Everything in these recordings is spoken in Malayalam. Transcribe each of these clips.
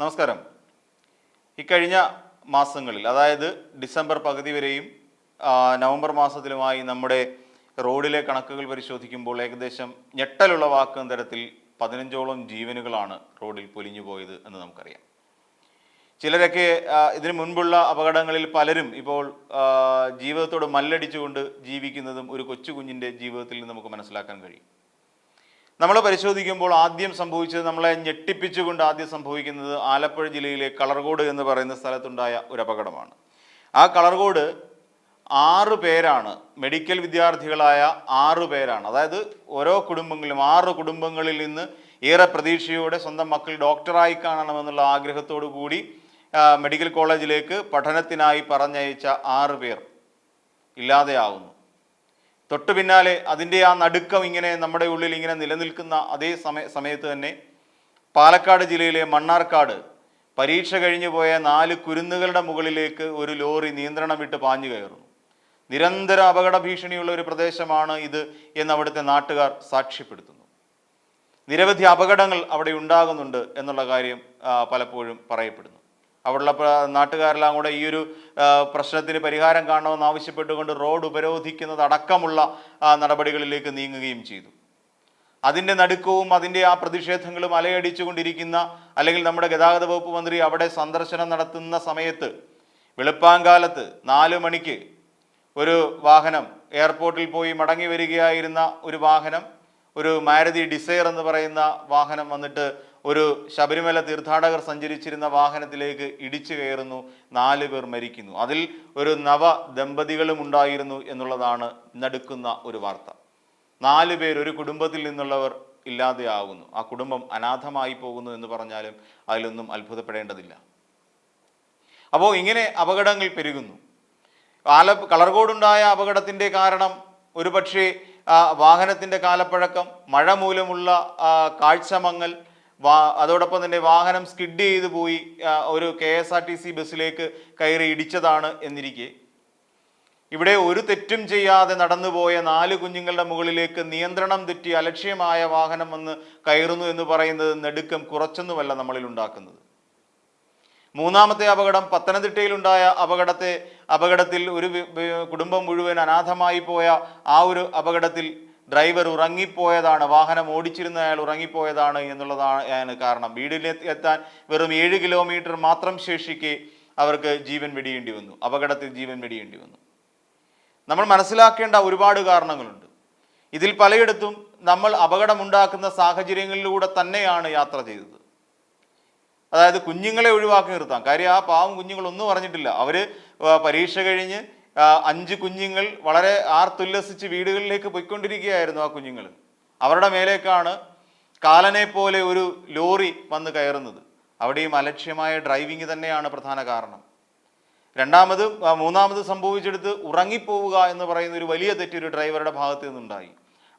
നമസ്കാരം. ഇക്കഴിഞ്ഞ മാസങ്ങളിൽ അതായത് ഡിസംബർ പകുതി വരെയും നവംബർ മാസത്തിലുമായി നമ്മുടെ റോഡിലെ കണക്കുകൾ പരിശോധിക്കുമ്പോൾ ഏകദേശം ഞെട്ടലുള്ള ഞെട്ടലുളവാക്കുന്ന തരത്തിൽ പതിനഞ്ചോളം ജീവനുകളാണ് റോഡിൽ പൊലിഞ്ഞു പോയത് എന്ന് നമുക്കറിയാം. ചിലരൊക്കെ ഇതിനു മുൻപുള്ള അപകടങ്ങളിൽ പലരും ഇപ്പോൾ ജീവിതത്തോട് മല്ലടിച്ചുകൊണ്ട് ജീവിക്കുന്നതും ഒരു കൊച്ചു കുഞ്ഞിന്റെ ജീവിതത്തിൽ നിന്ന് നമുക്ക് മനസ്സിലാക്കാൻ കഴിയും. നമ്മൾ പരിശോധിക്കുമ്പോൾ ആദ്യം സംഭവിച്ചത് നമ്മളെ ഞെട്ടിപ്പിച്ചുകൊണ്ട് ആദ്യം സംഭവിക്കുന്നത് ആലപ്പുഴ ജില്ലയിലെ കളർകോട് എന്ന് പറയുന്ന സ്ഥലത്തുണ്ടായ ഒരു അപകടമാണ്. ആ കളർകോട് ആറ് പേരാണ് മെഡിക്കൽ വിദ്യാർത്ഥികളായ ആറ് പേരാണ്. അതായത് ഓരോ കുടുംബങ്ങളിലും ആറ് കുടുംബങ്ങളിൽ നിന്ന് ഏറെ പ്രതീക്ഷയോടെ സ്വന്തം മക്കൾ ഡോക്ടറായി കാണണമെന്നുള്ള ആഗ്രഹത്തോടു കൂടി മെഡിക്കൽ കോളേജിലേക്ക് പഠനത്തിനായി പറഞ്ഞയച്ച ആറ് പേർ ഇല്ലാതെയാവുന്നു. തൊട്ടു പിന്നാലെ അതിന്റെ ആ നടുക്കം ഇങ്ങനെ നമ്മുടെ ഉള്ളിൽ ഇങ്ങനെ നിലനിൽക്കുന്ന അതേ സമയ സമയത്ത് തന്നെ പാലക്കാട് ജില്ലയിലെ മണ്ണാർക്കാട് പരീക്ഷ കഴിഞ്ഞു പോയ നാല് കുരുന്നുകളുടെ മുകളിലേക്ക് ഒരു ലോറി നിയന്ത്രണം വിട്ട് പാഞ്ഞു കയറുന്നു. നിരന്തര അപകട ഭീഷണിയുള്ള ഒരു പ്രദേശമാണ് ഇത് എന്ന് അവിടുത്തെ നാട്ടുകാർ സാക്ഷ്യപ്പെടുത്തുന്നു. നിരവധി അപകടങ്ങൾ അവിടെ ഉണ്ടാകുന്നുണ്ട് എന്നുള്ള കാര്യം പലപ്പോഴും പറയപ്പെടുന്നു. അവിടെയുള്ള നാട്ടുകാരെല്ലാം കൂടെ ഈ ഒരു പ്രശ്നത്തിന് പരിഹാരം കാണണമെന്ന് ആവശ്യപ്പെട്ടുകൊണ്ട് റോഡ് ഉപരോധിക്കുന്നത് അടക്കമുള്ള നടപടികളിലേക്ക് നീങ്ങുകയും ചെയ്തു. അതിന്റെ നടുക്കവും അതിന്റെ ആ പ്രതിഷേധങ്ങളും അലയടിച്ചുകൊണ്ടിരിക്കുന്ന അല്ലെങ്കിൽ നമ്മുടെ ഗതാഗത വകുപ്പ് മന്ത്രി അവിടെ സന്ദർശനം നടത്തുന്ന സമയത്ത് വെളുപ്പാങ്കാലത്ത് നാല് മണിക്ക് ഒരു വാഹനം എയർപോർട്ടിൽ പോയി മടങ്ങി വരികയായിരുന്ന ഒരു വാഹനം ഒരു മാരുതി ഡിസയർ എന്ന് പറയുന്ന വാഹനം വന്നിട്ട് ഒരു ശബരിമല തീർത്ഥാടകർ സഞ്ചരിച്ചിരുന്ന വാഹനത്തിലേക്ക് ഇടിച്ചു കയറുന്നു. നാല് പേർ മരിക്കുന്നു. അതിൽ ഒരു നവ ദമ്പതികളും ഉണ്ടായിരുന്നു എന്നുള്ളതാണ് നടുക്കുന്ന ഒരു വാർത്ത. നാല് പേർ ഒരു കുടുംബത്തിൽ നിന്നുള്ളവർ ഇല്ലാതെയാകുന്നു ആ കുടുംബം അനാഥമായി പോകുന്നു എന്ന് പറഞ്ഞാലും അതിലൊന്നും അത്ഭുതപ്പെടേണ്ടതില്ല. അപ്പോൾ ഇങ്ങനെ അപകടങ്ങൾ പെരുകുന്നു. ആല കളർകോടുണ്ടായ അപകടത്തിന്റെ കാരണം ഒരുപക്ഷെ വാഹനത്തിന്റെ കാലപ്പഴക്കം മഴ മൂലമുള്ള കാഴ്ചമങ്ങൽ വാ അതോടൊപ്പം തന്നെ വാഹനം സ്കിഡ് ചെയ്ത് പോയി ഒരു K S R T C ബസ്സിലേക്ക് കയറി ഇടിച്ചതാണ് എന്നിരിക്കെ. ഇവിടെ ഒരു തെറ്റും ചെയ്യാതെ നടന്നുപോയ നാല് കുഞ്ഞുങ്ങളുടെ മുകളിലേക്ക് നിയന്ത്രണം തെറ്റി അലക്ഷ്യമായ വാഹനം വന്ന് കയറുന്നു എന്ന് പറയുന്നത് നെടുക്കം കുറച്ചൊന്നുമല്ല നമ്മളിൽ ഉണ്ടാക്കുന്നത്. മൂന്നാമത്തെ അപകടം പത്തനംതിട്ടയിലുണ്ടായ അപകടത്തെ അപകടത്തിൽ ഒരു കുടുംബം മുഴുവൻ അനാഥമായി പോയ ആ ഒരു അപകടത്തിൽ ഡ്രൈവർ ഉറങ്ങിപ്പോയതാണ് വാഹനം ഓടിച്ചിരുന്ന അയാൾ ഉറങ്ങിപ്പോയതാണ് എന്നുള്ളതാണ് കാരണം. വീട്ടിലെത്തി എത്താൻ വെറും ഏഴ് കിലോമീറ്റർ മാത്രം ശേഷിക്കെ അവർക്ക് ജീവൻ വെടിയേണ്ടി വന്നു. അപകടത്തിൽ ജീവൻ വെടിയേണ്ടി വന്നു. നമ്മൾ മനസ്സിലാക്കേണ്ട ഒരുപാട് കാരണങ്ങളുണ്ട്. ഇതിൽ പലയിടത്തും നമ്മൾ അപകടമുണ്ടാക്കുന്ന സാഹചര്യങ്ങളിലൂടെ തന്നെയാണ് യാത്ര ചെയ്തത്. അതായത് കുഞ്ഞുങ്ങളെ ഒഴിവാക്കി നിർത്താം. കാര്യം ആ പാവം കുഞ്ഞുങ്ങളൊന്നും പറഞ്ഞിട്ടില്ല അവർ പരീക്ഷ കഴിഞ്ഞ് അഞ്ച് കുഞ്ഞുങ്ങൾ വളരെ ആർത്തുല്ലസിച്ച് വീടുകളിലേക്ക് പോയിക്കൊണ്ടിരിക്കുകയായിരുന്നു ആ കുഞ്ഞുങ്ങൾ. അവരുടെ മേലേക്കാണ് കാലനെ പോലെ ഒരു ലോറി വന്ന് കയറുന്നത്. അവിടെയും അലക്ഷ്യമായ ഡ്രൈവിംഗ് തന്നെയാണ് പ്രധാന കാരണം. രണ്ടാമത് മൂന്നാമത് സംഭവിച്ചെടുത്ത് ഉറങ്ങിപ്പോവുക എന്ന് പറയുന്ന ഒരു വലിയ തെറ്റ് ഒരു ഡ്രൈവറുടെ ഭാഗത്ത് നിന്നുണ്ടായി.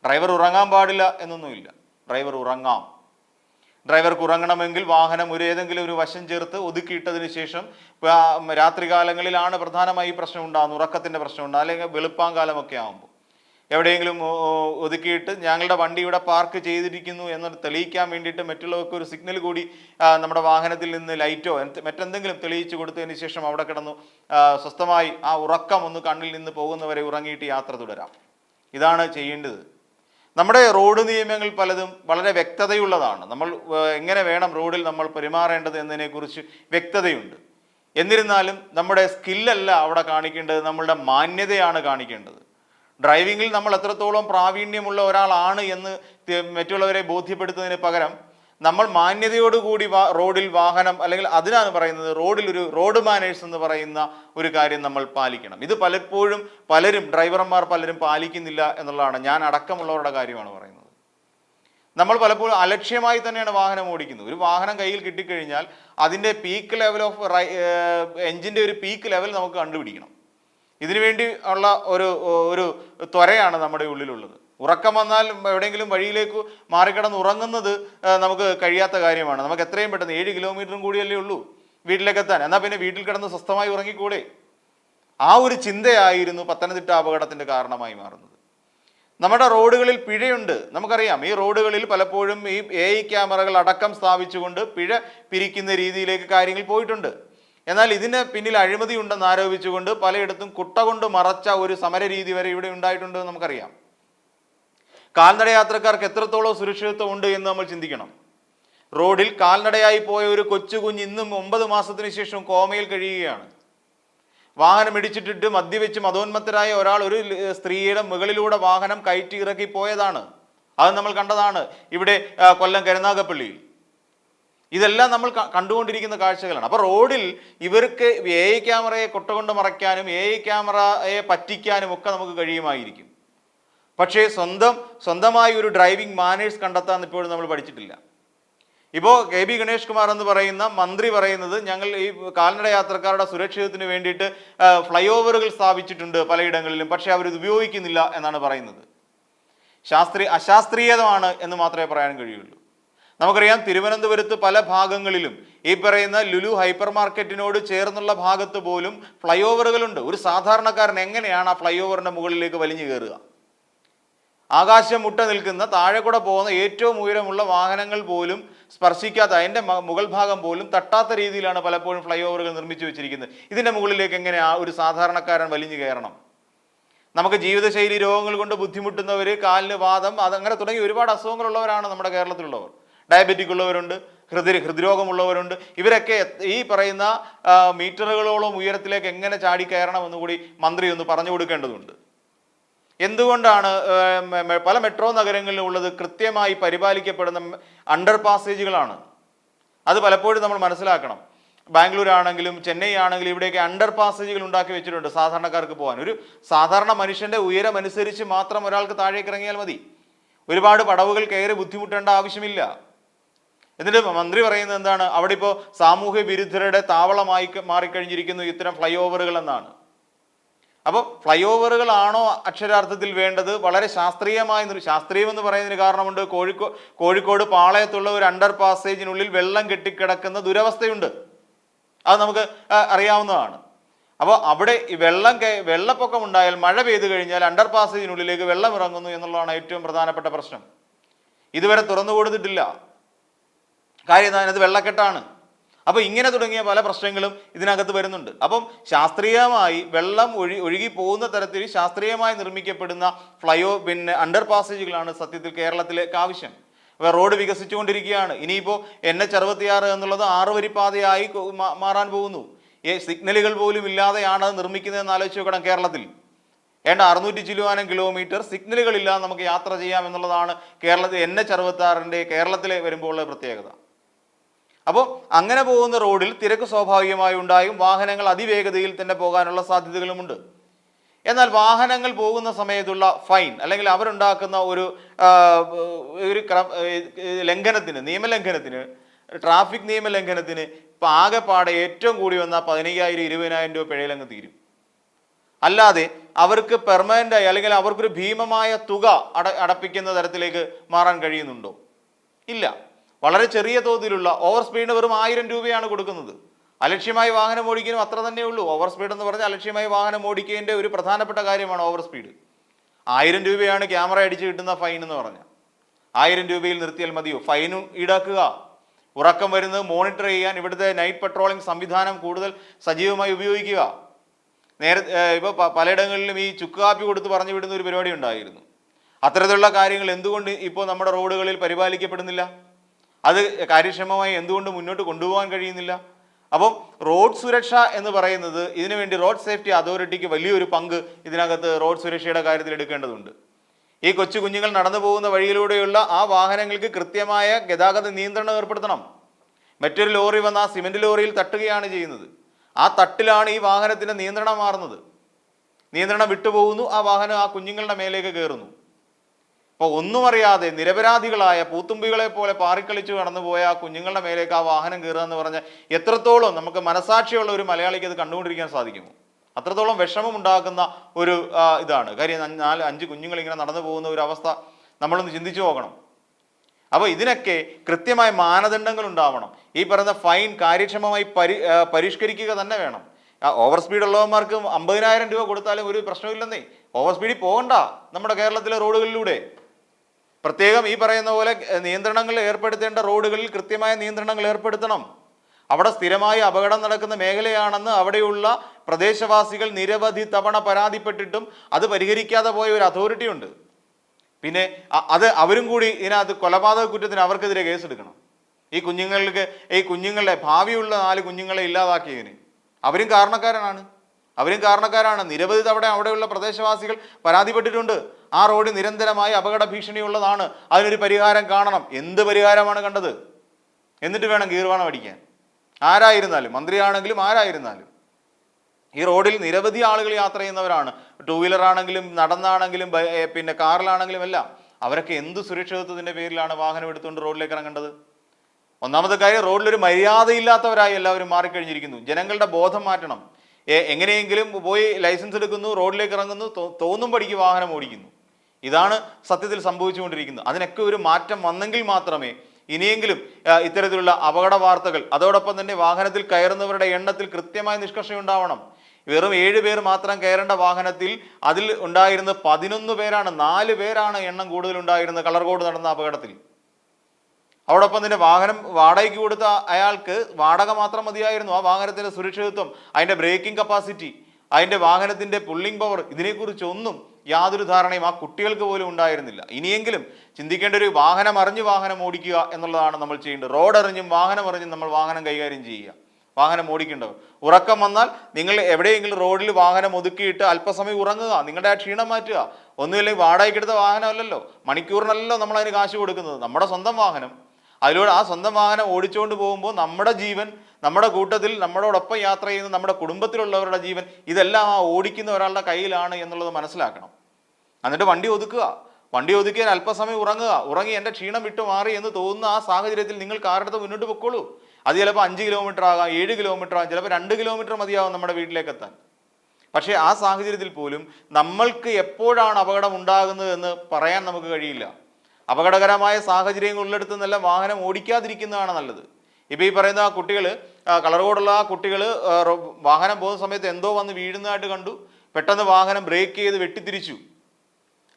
ഡ്രൈവർ ഉറങ്ങാൻ പാടില്ല എന്നൊന്നുമില്ല. ഡ്രൈവർ ഉറങ്ങാം. ഡ്രൈവർക്ക് ഉറങ്ങണമെങ്കിൽ വാഹനം ഒരു ഏതെങ്കിലും ഒരു വശം ചേർത്ത് ഒതുക്കിയിട്ടതിന് ശേഷം രാത്രികാലങ്ങളിലാണ് പ്രധാനമായി പ്രശ്നം ഉണ്ടാകുന്നത് ഉറക്കത്തിന്റെ പ്രശ്നം ഉണ്ടാകും അല്ലെങ്കിൽ വെളുപ്പാങ്കാലമൊക്കെ ആകുമ്പോൾ എവിടെയെങ്കിലും ഒതുക്കിയിട്ട് ഞങ്ങളുടെ വണ്ടി ഇവിടെ പാർക്ക് ചെയ്തിരിക്കുന്നു എന്ന് തെളിയിക്കാൻ വേണ്ടിയിട്ട് മറ്റുള്ളവർക്ക് ഒരു സിഗ്നൽ കൂടി നമ്മുടെ വാഹനത്തിൽ നിന്ന് ലൈറ്റോ മറ്റെന്തെങ്കിലും തെളിയിച്ചു കൊടുത്തതിന് ശേഷം അവിടെ കിടന്നു സ്വസ്ഥമായി ആ ഉറക്കം ഒന്ന് കണ്ണിൽ നിന്ന് പോകുന്നവരെ ഉറങ്ങിയിട്ട് യാത്ര തുടരാം. ഇതാണ് ചെയ്യേണ്ടത്. നമ്മുടെ റോഡ് നിയമങ്ങൾ പലതും വളരെ വ്യക്തതയുള്ളതാണ്. നമ്മൾ എങ്ങനെ വേണം റോഡിൽ നമ്മൾ പെരുമാറേണ്ടത് എന്നതിനെക്കുറിച്ച് വ്യക്തതയുണ്ട്. എന്നിരുന്നാലും നമ്മുടെ സ്കില്ലല്ല അവിടെ കാണിക്കേണ്ടത് നമ്മളുടെ മാന്യതയാണ് കാണിക്കേണ്ടത്. ഡ്രൈവിങ്ങിൽ നമ്മൾ എത്രത്തോളം പ്രാവീണ്യമുള്ള ഒരാളാണ് എന്ന് മറ്റുള്ളവരെ ബോധ്യപ്പെടുത്തുന്നതിന് പകരം നമ്മൾ മാന്യതയോടുകൂടി വാ റോഡിൽ വാഹനം അല്ലെങ്കിൽ അതിനാണ് പറയുന്നത് റോഡിൽ ഒരു റോഡ് മാനേഴ്സ് എന്ന് പറയുന്ന ഒരു കാര്യം നമ്മൾ പാലിക്കണം. ഇത് പലപ്പോഴും പലരും ഡ്രൈവർമാർ പലരും പാലിക്കുന്നില്ല എന്നുള്ളതാണ് ഞാൻ അടക്കമുള്ളവരുടെ കാര്യമാണ് പറയുന്നത്. നമ്മൾ പലപ്പോഴും അലക്ഷ്യമായി തന്നെയാണ് വാഹനം ഓടിക്കുന്നത്. ഒരു വാഹനം കയ്യിൽ കിട്ടിക്കഴിഞ്ഞാൽ അതിന്റെ പീക്ക് ലെവൽ ഓഫ് എഞ്ചിന്റെ ഒരു പീക്ക് ലെവൽ നമുക്ക് കണ്ടുപിടിക്കണം. ഇതിനു വേണ്ടി ഉള്ള ഒരു ഒരു ത്വരയാണ് നമ്മുടെ ഉള്ളിലുള്ളത്. ഉറക്കം വന്നാൽ എവിടെയെങ്കിലും വഴിയിലേക്ക് മാറിക്കിടന്ന് ഉറങ്ങുന്നത് നമുക്ക് കഴിയാത്ത കാര്യമാണ്. നമുക്ക് എത്രയും പെട്ടെന്ന് ഏഴ് കിലോമീറ്ററും കൂടിയല്ലേ ഉള്ളൂ വീട്ടിലേക്ക് എത്താൻ എന്നാൽ പിന്നെ വീട്ടിൽ കിടന്ന് സ്വസ്ഥമായി ഉറങ്ങിക്കൂടെ? ആ ഒരു ചിന്തയായിരുന്നു പത്തനംതിട്ട അപകടത്തിന്റെ കാരണമായി മാറുന്നത്. നമ്മുടെ റോഡുകളിൽ പിഴയുണ്ട്. നമുക്കറിയാം ഈ റോഡുകളിൽ പലപ്പോഴും ഈ എ ഐ ക്യാമറകൾ അടക്കം സ്ഥാപിച്ചുകൊണ്ട് പിഴ പിരിക്കുന്ന രീതിയിലേക്ക് കാര്യങ്ങൾ പോയിട്ടുണ്ട്. എന്നാൽ ഇതിന് പിന്നിൽ അഴിമതി ഉണ്ടെന്ന് ആരോപിച്ചുകൊണ്ട് പലയിടത്തും കുട്ട കൊണ്ട് മറച്ച ഒരു സമര രീതി വരെ ഇവിടെ ഉണ്ടായിട്ടുണ്ട് നമുക്കറിയാം. കാൽനട യാത്രക്കാർക്ക് എത്രത്തോളം സുരക്ഷിതത്വം ഉണ്ട് എന്ന് നമ്മൾ ചിന്തിക്കണം. റോഡിൽ കാൽനടയായി പോയ ഒരു കൊച്ചു കുഞ്ഞ് ഇന്നും ഒമ്പത് മാസത്തിന് ശേഷം കോമയിൽ കഴിയുകയാണ്. വാഹനം ഇടിച്ചിട്ടിട്ട് മദ്യവെച്ച് മതോന്മത്തരായ ഒരാൾ ഒരു സ്ത്രീയുടെ മുകളിലൂടെ വാഹനം കയറ്റി ഇറക്കി പോയതാണ്. അത് നമ്മൾ കണ്ടതാണ് ഇവിടെ കൊല്ലം കരുനാഗപ്പള്ളിയിൽ ഇതെല്ലാം നമ്മൾ കണ്ടുകൊണ്ടിരിക്കുന്ന കാഴ്ചകളാണ്. അപ്പോൾ റോഡിൽ ഇവർക്ക് എ ഐ ക്യാമറയെ കൊട്ടുകൊണ്ട് മറയ്ക്കാനും എ ഐ ക്യാമറയെ പറ്റിക്കാനും ഒക്കെ നമുക്ക് കഴിയുമായിരിക്കും. പക്ഷേ സ്വന്തം സ്വന്തമായി ഒരു ഡ്രൈവിംഗ് മാനേഴ്സ് കണ്ടെത്താൻ ഇപ്പോഴും നമ്മൾ പഠിച്ചിട്ടില്ല. ഇപ്പോൾ കെ ബി ഗണേഷ് കുമാർ എന്ന് പറയുന്ന മന്ത്രി പറയുന്നത് ഞങ്ങൾ ഈ കാൽനട യാത്രക്കാരുടെ സുരക്ഷിതത്തിന് വേണ്ടിയിട്ട് ഫ്ലൈ ഓവറുകൾ സ്ഥാപിച്ചിട്ടുണ്ട് പലയിടങ്ങളിലും പക്ഷേ അവരിത് ഉപയോഗിക്കുന്നില്ല എന്നാണ് പറയുന്നത്. ശാസ്ത്രീയ അശാസ്ത്രീയതമാണ് എന്ന് മാത്രമേ പറയാൻ കഴിയുള്ളൂ. നമുക്കറിയാം തിരുവനന്തപുരത്ത് പല ഭാഗങ്ങളിലും ഈ പറയുന്ന ലുലു ഹൈപ്പർ മാർക്കറ്റിനോട് ചേർന്നുള്ള ഭാഗത്ത് പോലും ഫ്ലൈ ഓവറുകളുണ്ട് ഒരു സാധാരണക്കാരൻ എങ്ങനെയാണ് ആ ഫ്ലൈ ഓവറിന്റെ മുകളിലേക്ക് വലിഞ്ഞു കയറുക? ആകാശം മുട്ട നിൽക്കുന്ന താഴെ കൂടെ പോകുന്ന ഏറ്റവും ഉയരമുള്ള വാഹനങ്ങൾ പോലും സ്പർശിക്കാത്ത അതിന്റെ മുഗൾ ഭാഗം പോലും തട്ടാത്ത രീതിയിലാണ് പലപ്പോഴും ഫ്ലൈ ഓവറുകൾ നിർമ്മിച്ചു വെച്ചിരിക്കുന്നത്. ഇതിന്റെ മുകളിലേക്ക് എങ്ങനെ ആ ഒരു സാധാരണക്കാരൻ വലിഞ്ഞു കയറണം? നമുക്ക് ജീവിതശൈലി രോഗങ്ങൾ കൊണ്ട് ബുദ്ധിമുട്ടുന്നവർ കാലിന് വാദം അതങ്ങനെ തുടങ്ങി ഒരുപാട് അസുഖങ്ങളുള്ളവരാണ് നമ്മുടെ കേരളത്തിലുള്ളവർ. ഡയബറ്റിക് ഉള്ളവരുണ്ട് ഹൃദയ ഹൃദ്രോഗമുള്ളവരുണ്ട്. ഇവരൊക്കെ ഈ പറയുന്ന മീറ്ററുകളോളം ഉയരത്തിലേക്ക് എങ്ങനെ ചാടി കയറണമെന്ന് കൂടി മന്ത്രി ഒന്ന് പറഞ്ഞു കൊടുക്കേണ്ടതുണ്ട്. എന്തുകൊണ്ടാണ് പല മെട്രോ നഗരങ്ങളിലും ഉള്ളത് കൃത്യമായി പരിപാലിക്കപ്പെടുന്ന അണ്ടർ പാസേജുകളാണ്? അത് പലപ്പോഴും നമ്മൾ മനസ്സിലാക്കണം. ബാംഗ്ലൂർ ആണെങ്കിലും ചെന്നൈ ആണെങ്കിലും ഇവിടെയൊക്കെ അണ്ടർ പാസേജുകൾ ഉണ്ടാക്കി വെച്ചിട്ടുണ്ട് സാധാരണക്കാർക്ക് പോകാൻ. ഒരു സാധാരണ മനുഷ്യന്റെ ഉയരം അനുസരിച്ച് മാത്രം ഒരാൾക്ക് താഴേക്ക് ഇറങ്ങിയാൽ മതി. ഒരുപാട് പടവുകൾ കയറി ബുദ്ധിമുട്ടേണ്ട ആവശ്യമില്ല. എന്നിട്ട് മന്ത്രി പറയുന്നത് എന്താണ്? അവിടെ ഇപ്പോൾ സാമൂഹ്യ വിരുദ്ധരുടെ താവളമായി മാറിക്കഴിഞ്ഞിരിക്കുന്നു ഇത്തരം ഫ്ലൈ ഓവറുകൾ എന്നാണ്. അപ്പോൾ ഫ്ലൈ ഓവറുകളാണോ അക്ഷരാർത്ഥത്തിൽ വേണ്ടത്? വളരെ ശാസ്ത്രീയമായ ശാസ്ത്രീയമെന്ന് പറയുന്നതിന് കാരണമുണ്ട്. കോഴിക്കോ കോഴിക്കോട് പാളയത്തുള്ള ഒരു അണ്ടർ പാസേജിനുള്ളിൽ വെള്ളം കെട്ടിക്കിടക്കുന്ന ദുരവസ്ഥയുണ്ട്. അത് നമുക്ക് അറിയാവുന്നതാണ്. അപ്പോൾ അവിടെ ഈ വെള്ളം വെള്ളപ്പൊക്കം ഉണ്ടായാൽ മഴ പെയ്തു കഴിഞ്ഞാൽ അണ്ടർ പാസേജിനുള്ളിലേക്ക് വെള്ളം ഇറങ്ങുന്നു എന്നുള്ളതാണ് ഏറ്റവും പ്രധാനപ്പെട്ട പ്രശ്നം. ഇതുവരെ തുറന്നു കൊടുത്തിട്ടില്ല കാര്യം അതിനത് വെള്ളക്കെട്ടാണ്. അപ്പോൾ ഇങ്ങനെ തുടങ്ങിയ പല പ്രശ്നങ്ങളും ഇതിനകത്ത് വരുന്നുണ്ട്. അപ്പം ശാസ്ത്രീയമായി വെള്ളം ഒഴി ഒഴുകി പോകുന്ന തരത്തിൽ ശാസ്ത്രീയമായി നിർമ്മിക്കപ്പെടുന്ന ഫ്ലൈഓ പിന്നെ അണ്ടർ പാസേജുകളാണ് സത്യത്തിൽ കേരളത്തിലേക്ക് ആവശ്യം. റോഡ് വികസിച്ചുകൊണ്ടിരിക്കുകയാണ്. ഇനിയിപ്പോൾ എൻ എച്ച് അറുപത്തിയാറ് എന്നുള്ളത് ആറ് വരി പാതയായി മാറാൻ പോകുന്നു. ഈ സിഗ്നലുകൾ പോലും ഇല്ലാതെയാണ് അത് നിർമ്മിക്കുന്നതെന്ന് ആലോചിച്ച് നോക്കണം കേരളത്തിൽ. ഏണ്ട അറുന്നൂറ്റി ചില്ലുവാനം കിലോമീറ്റർ സിഗ്നലുകളില്ലാതെ നമുക്ക് യാത്ര ചെയ്യാം എന്നുള്ളതാണ് കേരളത്തിൽ എൻ എച്ച് അറുപത്തി കേരളത്തിലെ വരുമ്പോൾ ഉള്ള പ്രത്യേകത. അപ്പോൾ അങ്ങനെ പോകുന്ന റോഡിൽ തിരക്ക് സ്വാഭാവികമായി ഉണ്ടായും. വാഹനങ്ങൾ അതിവേഗതയിൽ തന്നെ പോകാനുള്ള സാധ്യതകളുമുണ്ട്. എന്നാൽ വാഹനങ്ങൾ പോകുന്ന സമയത്തുള്ള ഫൈൻ അല്ലെങ്കിൽ അവരുണ്ടാക്കുന്ന ഒരു ഒരു ലംഘനത്തിന് നിയമലംഘനത്തിന് ട്രാഫിക് നിയമലംഘനത്തിന് ഇപ്പം ആകെപ്പാടെ ഏറ്റവും കൂടി വന്ന പതിനയ്യായിരം ഇരുപതിനായിരം രൂപ പിഴയിലങ്ങ് തീരും. അല്ലാതെ അവർക്ക് പെർമനന്റ് ആയി അല്ലെങ്കിൽ അവർക്കൊരു ഭീമമായ തുക അട അടപ്പിക്കുന്ന തരത്തിലേക്ക് മാറാൻ കഴിയുന്നുണ്ടോ? ഇല്ല. വളരെ ചെറിയ തോതിലുള്ള ഓവർ സ്പീഡിന് വെറും ആയിരം രൂപയാണ് കൊടുക്കുന്നത്. അലക്ഷ്യമായി വാഹനം ഓടിക്കാനും അത്ര തന്നെ ഉള്ളൂ. ഓവർ സ്പീഡ് എന്ന് പറഞ്ഞാൽ അലക്ഷ്യമായി വാഹനം ഓടിക്കേണ്ട ഒരു പ്രധാനപ്പെട്ട കാര്യമാണ് ഓവർ സ്പീഡ്. ആയിരം രൂപയാണ് ക്യാമറ അടിച്ച് കിട്ടുന്ന ഫൈൻ എന്ന് പറഞ്ഞാൽ. ആയിരം രൂപയിൽ നിർത്തിയാൽ മതിയോ? ഫൈനും ഈടാക്കുക. ഉറക്കം വരുന്നത് മോണിറ്റർ ചെയ്യാൻ ഇവിടുത്തെ നൈറ്റ് പെട്രോളിംഗ് സംവിധാനം കൂടുതൽ സജീവമായി ഉപയോഗിക്കുക. നേരെ ഇപ്പോൾ പലയിടങ്ങളിലും ഈ ചുക്ക് കാപ്പി കൊടുത്ത് പറഞ്ഞു വിടുന്ന ഒരു പരിപാടി ഉണ്ടായിരുന്നു. അത്തരത്തിലുള്ള കാര്യങ്ങൾ എന്തുകൊണ്ട് ഇപ്പോൾ നമ്മുടെ റോഡുകളിൽ പരിപാലിക്കപ്പെടുന്നില്ല? അത് കാര്യക്ഷമമായി എന്തുകൊണ്ട് മുന്നോട്ട് കൊണ്ടുപോകാൻ കഴിയുന്നില്ല? അപ്പം റോഡ് സുരക്ഷ എന്ന് പറയുന്നത് ഇതിനുവേണ്ടി റോഡ് സേഫ്റ്റി അതോറിറ്റിക്ക് വലിയൊരു പങ്ക് ഇതിനകത്ത് റോഡ് സുരക്ഷയുടെ കാര്യത്തിൽ എടുക്കേണ്ടതുണ്ട്. ഈ കൊച്ചു കുഞ്ഞുങ്ങൾ നടന്നു പോകുന്ന വഴിയിലൂടെയുള്ള ആ വാഹനങ്ങൾക്ക് കൃത്യമായ ഗതാഗത നിയന്ത്രണം ഏർപ്പെടുത്തണം. മറ്റൊരു ലോറി വന്ന ആ സിമെന്റ് ലോറിയിൽ തട്ടുകയാണ് ചെയ്യുന്നത്. ആ തട്ടിലാണ് ഈ വാഹനത്തിന്റെ നിയന്ത്രണം മാറുന്നത്. നിയന്ത്രണം വിട്ടുപോകുന്നു ആ വാഹനം ആ കുഞ്ഞുങ്ങളുടെ മേലേക്ക് കയറുന്നു. അപ്പോൾ ഒന്നും അറിയാതെ നിരപരാധികളായ പൂത്തുമ്പികളെ പോലെ പാറിക്കളിച്ചു കടന്നുപോയ ആ കുഞ്ഞുങ്ങളുടെ മേലേക്ക് ആ വാഹനം കയറുക എന്ന് പറഞ്ഞാൽ എത്രത്തോളം നമുക്ക് മനസാക്ഷിയുള്ള ഒരു മലയാളിക്ക് അത് കണ്ടുകൊണ്ടിരിക്കാൻ സാധിക്കുമോ അത്രത്തോളം വിഷമം ഉണ്ടാക്കുന്ന ഒരു ഇതാണ്. കാര്യം നാല് അഞ്ച് കുഞ്ഞുങ്ങൾ ഇങ്ങനെ നടന്നു പോകുന്ന ഒരു അവസ്ഥ നമ്മളൊന്ന് ചിന്തിച്ചു പോകണം അപ്പോൾ ഇതിനൊക്കെ കൃത്യമായ മാനദണ്ഡങ്ങൾ ഉണ്ടാവണം. ഈ പറയുന്ന ഫൈൻ കാര്യക്ഷമമായി പരി പരിഷ്കരിക്കുക തന്നെ വേണം. ഓവർ സ്പീഡ് ഉള്ളവന്മാർക്ക് അമ്പതിനായിരം രൂപ കൊടുത്താലും ഒരു പ്രശ്നമില്ലെന്നേ ഓവർ സ്പീഡിൽ പോകണ്ട നമ്മുടെ കേരളത്തിലെ റോഡുകളിലൂടെ. പ്രത്യേകം ഈ പറയുന്ന പോലെ നിയന്ത്രണങ്ങൾ ഏർപ്പെടുത്തേണ്ട റോഡുകളിൽ കൃത്യമായ നിയന്ത്രണങ്ങൾ ഏർപ്പെടുത്തണം. അവിടെ സ്ഥിരമായി അപകടം നടക്കുന്ന മേഖലയാണെന്ന് അവിടെയുള്ള പ്രദേശവാസികൾ നിരവധി തവണ പരാതിപ്പെട്ടിട്ടും അത് പരിഹരിക്കാതെ പോയ ഒരു അതോറിറ്റി ഉണ്ട്. പിന്നെ അത് അവരും കൂടി ഇതിനകത്ത് കൊലപാതക കുറ്റത്തിന് അവർക്കെതിരെ കേസെടുക്കണം. ഈ കുഞ്ഞുങ്ങൾക്ക് ഈ കുഞ്ഞുങ്ങളുടെ ഭാവിയുള്ള നാല് കുഞ്ഞുങ്ങളെ ഇല്ലാതാക്കിയതിന്. അവരും കാരണക്കാരനാണ് അവരും കാരണക്കാരാണ്. നിരവധി തവണ അവിടെയുള്ള പ്രദേശവാസികൾ പരാതിപ്പെട്ടിട്ടുണ്ട്. ആ റോഡ് നിരന്തരമായി അപകട ഭീഷണിയുള്ളതാണ് അതിനൊരു പരിഹാരം കാണണം. എന്ത് പരിഹാരമാണ് കണ്ടത്? എന്നിട്ട് വേണം ഗീർവാണം അടിക്കാൻ ആരായിരുന്നാലും മന്ത്രിയാണെങ്കിലും ആരായിരുന്നാലും. ഈ റോഡിൽ നിരവധി ആളുകൾ യാത്ര ചെയ്യുന്നവരാണ്. ടൂ വീലർ ആണെങ്കിലും നടന്നാണെങ്കിലും പിന്നെ കാറിലാണെങ്കിലും എല്ലാം. അവരൊക്കെ എന്ത് സുരക്ഷിതത്വത്തിന്റെ പേരിലാണ് വാഹനം എടുത്തുകൊണ്ട് റോഡിലേക്ക് ഇറങ്ങേണ്ടത്? ഒന്നാമത്തെ കാര്യം റോഡിലൊരു മര്യാദയില്ലാത്തവരായി എല്ലാവരും മാറിക്കഴിഞ്ഞിരിക്കുന്നു. ജനങ്ങളുടെ ബോധം മാറ്റണം. എങ്ങനെയെങ്കിലും പോയി ലൈസൻസ് എടുക്കുന്നു റോഡിലേക്ക് ഇറങ്ങുന്നു തോന്നും പടിക്ക് വാഹനം ഓടിക്കുന്നു. ഇതാണ് സത്യത്തിൽ സംഭവിച്ചുകൊണ്ടിരിക്കുന്നത്. അതിനൊക്കെ ഒരു മാറ്റം വന്നെങ്കിൽ മാത്രമേ ഇനിയെങ്കിലും ഇത്തരത്തിലുള്ള അപകട വാർത്തകൾ അതോടൊപ്പം തന്നെ വാഹനത്തിൽ കയറുന്നവരുടെ എണ്ണത്തിൽ കൃത്യമായ നിഷ്കർഷയുണ്ടാവണം വെറും ഏഴ് പേർ മാത്രം കയറേണ്ട വാഹനത്തിൽ അതിൽ ഉണ്ടായിരുന്ന പതിനൊന്ന് പേരാണ് നാല് പേരാണ് എണ്ണം കൂടുതൽ ഉണ്ടായിരുന്നത് കളർകോട് നടന്ന അപകടത്തിൽ. അതോടൊപ്പം തന്നെ വാഹനം വാടകയ്ക്ക് കൊടുത്ത അയാൾക്ക് വാടക മാത്രം മതിയായിരുന്നു. ആ വാഹനത്തിന്റെ സുരക്ഷിതത്വം അതിന്റെ ബ്രേക്കിംഗ് കപ്പാസിറ്റി അതിന്റെ വാഹനത്തിന്റെ പുള്ളിംഗ് പവർ ഇതിനെക്കുറിച്ചൊന്നും യാതൊരു ധാരണയും ആ കുട്ടികൾക്ക് പോലും ഉണ്ടായിരുന്നില്ല. ഇനിയെങ്കിലും ചിന്തിക്കേണ്ട ഒരു വാഹനം അറിഞ്ഞ് വാഹനം ഓടിക്കുക എന്നുള്ളതാണ് നമ്മൾ ചെയ്യേണ്ടത്. റോഡ് അറിഞ്ഞും വാഹനം അറിഞ്ഞും നമ്മൾ വാഹനം കൈകാര്യം ചെയ്യുക. വാഹനം ഓടിക്കേണ്ടവർ. ഉറക്കം വന്നാൽ നിങ്ങൾ എവിടെയെങ്കിലും റോഡിൽ വാഹനം ഒതുക്കിയിട്ട് അല്പസമയം ഉറങ്ങുക. നിങ്ങളുടെ ആ ക്ഷീണം മാറ്റുക. ഒന്നുമില്ലെങ്കിൽ വാടകയ്ക്കെടുത്ത വാഹനമല്ലല്ലോ. മണിക്കൂറിനല്ലല്ലോ നമ്മൾ അതിന് കാശ് കൊടുക്കുന്നത്. നമ്മുടെ സ്വന്തം വാഹനം. അതിലൂടെ ആ സ്വന്തം വാഹനം ഓടിച്ചുകൊണ്ട് പോകുമ്പോൾ നമ്മുടെ ജീവൻ നമ്മുടെ കൂട്ടത്തിൽ നമ്മളോടൊപ്പം യാത്ര ചെയ്യുന്ന നമ്മുടെ കുടുംബത്തിലുള്ളവരുടെ ജീവൻ ഇതെല്ലാം ആ ഓടിക്കുന്ന ഒരാളുടെ കയ്യിലാണ് എന്നുള്ളത് മനസ്സിലാക്കണം. എന്നിട്ട് വണ്ടി ഒതുക്കുക. വണ്ടി ഒതുക്കിയാൽ അല്പസമയം ഉറങ്ങുക. ഉറങ്ങി എന്റെ ക്ഷീണം വിട്ടു മാറി എന്ന് തോന്നുന്ന ആ സാഹചര്യത്തിൽ നിങ്ങൾ കാറെടുത്ത് മുന്നോട്ട് പൊക്കോളൂ. അത് ചിലപ്പോൾ അഞ്ച് കിലോമീറ്റർ ആകാം ഏഴ് കിലോമീറ്റർ ആകാം ചിലപ്പോൾ രണ്ട് കിലോമീറ്റർ മതിയാവും നമ്മുടെ വീട്ടിലേക്ക് എത്താൻ. പക്ഷേ ആ സാഹചര്യത്തിൽ പോലും നമ്മൾക്ക് എപ്പോഴാണ് അപകടം ഉണ്ടാകുന്നത് എന്ന് പറയാൻ നമുക്ക് കഴിയില്ല. അപകടകരമായ സാഹചര്യങ്ങൾ ഉള്ളിടത്ത് നല്ല വാഹനം ഓടിക്കാതിരിക്കുന്നതാണ് നല്ലത്. ഇപ്പം ഈ പറയുന്ന കുട്ടികൾ കളർ കോഡുള്ള ആ കുട്ടികൾ വാഹനം പോകുന്ന സമയത്ത് എന്തോ വന്ന് വീഴുന്നതായിട്ട് കണ്ടു. പെട്ടെന്ന് വാഹനം ബ്രേക്ക് ചെയ്ത് വെട്ടിത്തിരിച്ചു.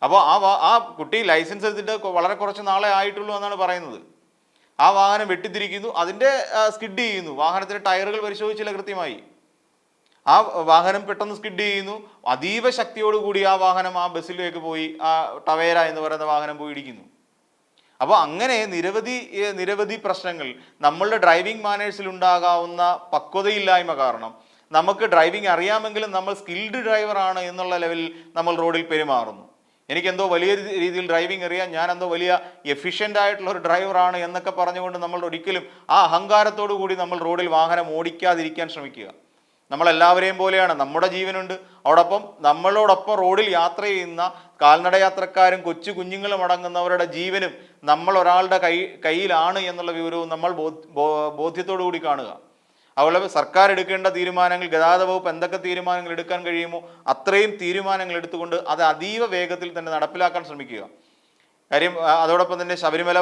അപ്പോൾ ആ ആ കുട്ടി ലൈസൻസ് എടുത്തിട്ട് വളരെ കുറച്ച് നാളെ ആയിട്ടുള്ളൂ എന്നാണ് പറയുന്നത്. ആ വാഹനം വെട്ടിത്തിരിക്കുന്നു. അതിന്റെ സ്കിഡ് ചെയ്യുന്നു. വാഹനത്തിന്റെ ടയറുകൾ പരിശോധിച്ചില്ല കൃത്യമായി. ആ വാഹനം പെട്ടെന്ന് സ്കിഡ് ചെയ്യുന്നു. അതീവ ശക്തിയോടുകൂടി ആ വാഹനം ആ ബസ്സിലേക്ക് പോയി ആ ടവേര എന്ന് പറയുന്ന വാഹനം പോയി ഇടിക്കുന്നു. അപ്പോൾ അങ്ങനെ നിരവധി നിരവധി പ്രശ്നങ്ങൾ. നമ്മളുടെ ഡ്രൈവിംഗ് മാനേഴ്സിൽ ഉണ്ടാകാവുന്ന പക്വതയില്ലായ്മ കാരണം നമുക്ക് ഡ്രൈവിംഗ് അറിയാമെങ്കിലും നമ്മൾ സ്കിൽഡ് ഡ്രൈവറാണ് എന്നുള്ള ലെവലിൽ നമ്മൾ റോഡിൽ പെരുമാറുന്നു. എനിക്കെന്തോ വലിയ രീതിയിൽ ഡ്രൈവിംഗ് അറിയാം ഞാൻ എന്തോ വലിയ എഫിഷ്യന്റ് ആയിട്ടുള്ള ഒരു ഡ്രൈവറാണ് എന്നൊക്കെ പറഞ്ഞുകൊണ്ട് നമ്മൾ ഒരിക്കലും ആ അഹങ്കാരത്തോടു കൂടി നമ്മൾ റോഡിൽ വാഹനം ഓടിക്കാതിരിക്കാൻ ശ്രമിക്കുക. നമ്മളെല്ലാവരെയും പോലെയാണ്. നമ്മുടെ ജീവനുണ്ട്. അതോടൊപ്പം നമ്മളോടൊപ്പം റോഡിൽ യാത്ര ചെയ്യുന്ന കാൽനട യാത്രക്കാരും കൊച്ചു കുഞ്ഞുങ്ങളും അടങ്ങുന്നവരുടെ ജീവനും നമ്മൾ ഒരാളുടെ കൈ കയ്യിലാണ് എന്നുള്ള വിവരവും നമ്മൾ ബോധ- ബോധ്യത്തോടു കൂടി കാണുക. അതുപോലെ സർക്കാർ എടുക്കേണ്ട തീരുമാനങ്ങൾ ഗതാഗത വകുപ്പ് എന്തൊക്കെ തീരുമാനങ്ങൾ എടുക്കാൻ കഴിയുമോ അത്രയും തീരുമാനങ്ങൾ എടുത്തുകൊണ്ട് അത് അതീവ വേഗത്തിൽ തന്നെ നടപ്പിലാക്കാൻ ശ്രമിക്കുക. കാര്യം അതോടൊപ്പം തന്നെ ശബരിമല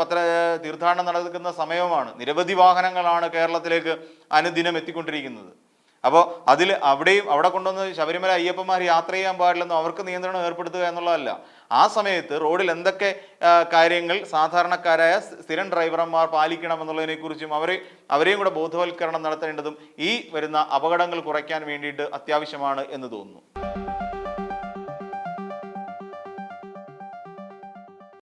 പത്ര തീർത്ഥാടനം നടക്കുന്ന സമയമാണ് നിരവധി വാഹനങ്ങളാണ് കേരളത്തിലേക്ക് അനുദിനം എത്തിക്കൊണ്ടിരിക്കുന്നത്. അപ്പോൾ അതിൽ അവിടെയും അവിടെ കൊണ്ടുവന്ന് ശബരിമല അയ്യപ്പന്മാർ യാത്ര ചെയ്യാൻ പാടില്ലെന്നും അവർക്ക് നിയന്ത്രണം ഏർപ്പെടുത്തുക എന്നുള്ളതല്ല. ആ സമയത്ത് റോഡിൽ എന്തൊക്കെ കാര്യങ്ങൾ സാധാരണക്കാരായ സ്ഥി- സ്ഥിരം ഡ്രൈവർമാർ പാലിക്കണം എന്നുള്ളതിനെക്കുറിച്ചും അവരെ അവരെയും കൂടെ ബോധവൽക്കരണം നടത്തേണ്ടതും ഈ വരുന്ന അപകടങ്ങൾ കുറയ്ക്കാൻ വേണ്ടിയിട്ട് അത്യാവശ്യമാണ് എന്ന് തോന്നുന്നു.